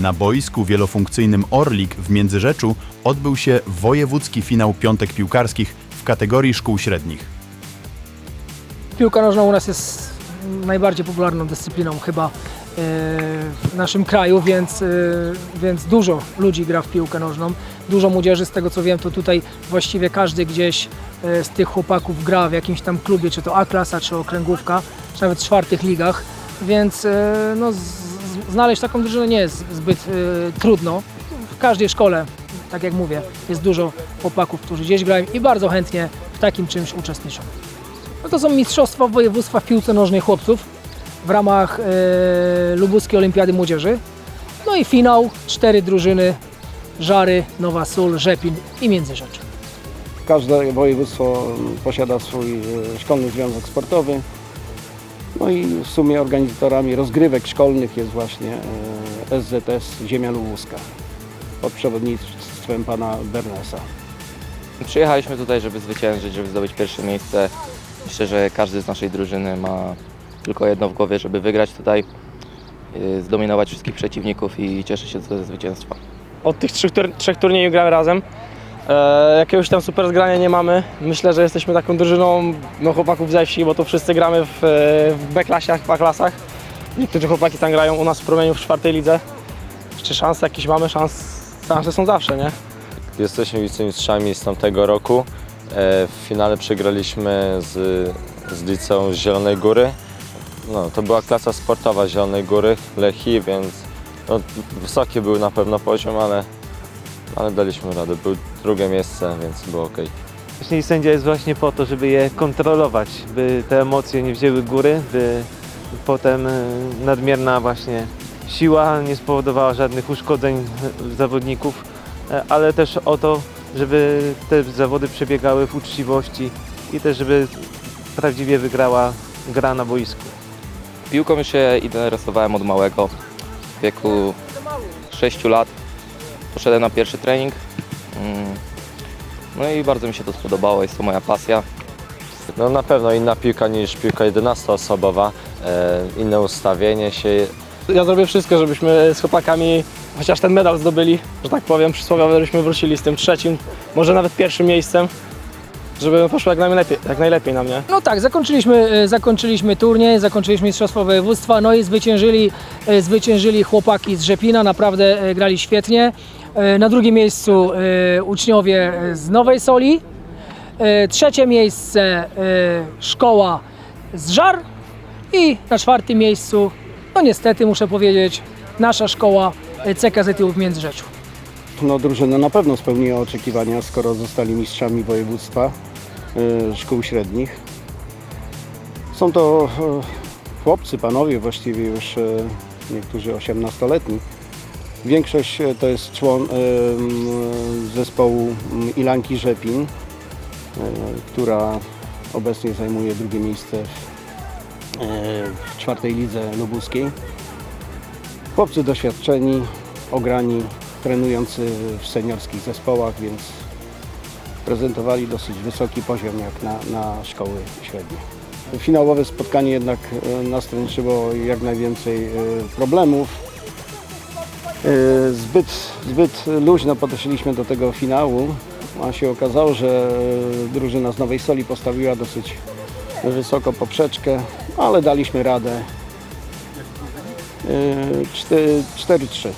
Na boisku wielofunkcyjnym Orlik w Międzyrzeczu odbył się wojewódzki finał piątek piłkarskich w kategorii szkół średnich. Piłka nożna u nas jest najbardziej popularną dyscypliną chyba e, w naszym kraju, więc, e, więc dużo ludzi gra w piłkę nożną. Dużo młodzieży, z tego co wiem, to tutaj właściwie każdy gdzieś e, z tych chłopaków gra w jakimś tam klubie, czy to A-klasa, czy okręgówka, czy nawet w czwartych ligach, więc no, znaleźć taką drużynę nie jest zbyt e, trudno. W każdej szkole, tak jak mówię, jest dużo chłopaków, którzy gdzieś grają i bardzo chętnie w takim czymś uczestniczą. No to są Mistrzostwa Województwa w piłce nożnej chłopców w ramach e, Lubuskiej Olimpiady Młodzieży. No i finał, cztery drużyny, Żary, Nowa Sól, Rzepin i Międzyrzecz. Każde województwo posiada swój e, szkolny związek sportowy. No i w sumie organizatorami rozgrywek szkolnych jest właśnie e, SZS Ziemia Lubuska pod przewodnictwem pana Bernesa. Przyjechaliśmy tutaj, żeby zwyciężyć, żeby zdobyć pierwsze miejsce. Myślę, że każdy z naszej drużyny ma tylko jedno w głowie, żeby wygrać tutaj, yy, zdominować wszystkich przeciwników i cieszyć się ze zwycięstwa. Od tych trzech, tur- trzech turniejów gramy razem. E, jakiegoś tam super zgrania nie mamy. Myślę, że jesteśmy taką drużyną no, chłopaków ze wsi, bo to wszyscy gramy w, e, w B-klasiach, w A-klasach. Niektórzy chłopaki tam grają u nas w promieniu w czwartej lidze. Czy szanse jakieś mamy? Szans, szanse są zawsze, nie? Jesteśmy wicemistrzami z tamtego roku. E, W finale przegraliśmy z, z liceum z Zielonej Góry. No, to była klasa sportowa Zielonej Góry, Lechi, więc no, wysoki był na pewno poziom, ale, ale daliśmy radę. Był drugie miejsce, więc było ok. Właśnie sędzia jest właśnie po to, żeby je kontrolować, by te emocje nie wzięły góry, by potem e, nadmierna właśnie siła nie spowodowała żadnych uszkodzeń zawodników, e, ale też o to, żeby te zawody przebiegały w uczciwości i też żeby prawdziwie wygrała gra na boisku. Piłką się interesowałem od małego, w wieku 6 lat. Poszedłem na pierwszy trening. Mm. No i bardzo mi się to spodobało, jest to moja pasja. No, na pewno inna piłka niż piłka 11-osobowa, e, inne ustawienie się. Ja zrobię wszystko, żebyśmy z chłopakami chociaż ten medal zdobyli, że tak powiem, przysłowiowo, żebyśmy wrócili z tym trzecim, może nawet pierwszym miejscem, żeby poszło jak najlepiej, jak najlepiej nam, nie? No tak, zakończyliśmy, e, zakończyliśmy turniej, zakończyliśmy Mistrzostwa Województwa, no i zwyciężyli, e, zwyciężyli chłopaki z Rzepina, naprawdę e, grali świetnie. Na drugim miejscu uczniowie z Nowej Soli. Trzecie miejsce szkoła z Żar i na czwartym miejscu, no niestety muszę powiedzieć, nasza szkoła CKZU w Międzyrzeczu. No, drużyna na pewno spełniła oczekiwania, skoro zostali mistrzami województwa szkół średnich. Są to e, chłopcy, panowie właściwie już e, niektórzy 18-letni. Większość to jest człon zespołu Ilanki Rzepin, która obecnie zajmuje drugie miejsce w czwartej lidze lubuskiej. Chłopcy doświadczeni, ograni, trenujący w seniorskich zespołach, więc prezentowali dosyć wysoki poziom jak na, na szkoły średnie. Finałowe spotkanie jednak e, nastręczyło jak najwięcej e, problemów. E, Zbyt, zbyt luźno podeszliśmy do tego finału, a się okazało, że drużyna z Nowej Soli postawiła dosyć wysoko poprzeczkę, ale daliśmy radę. E, cztery- 4-3.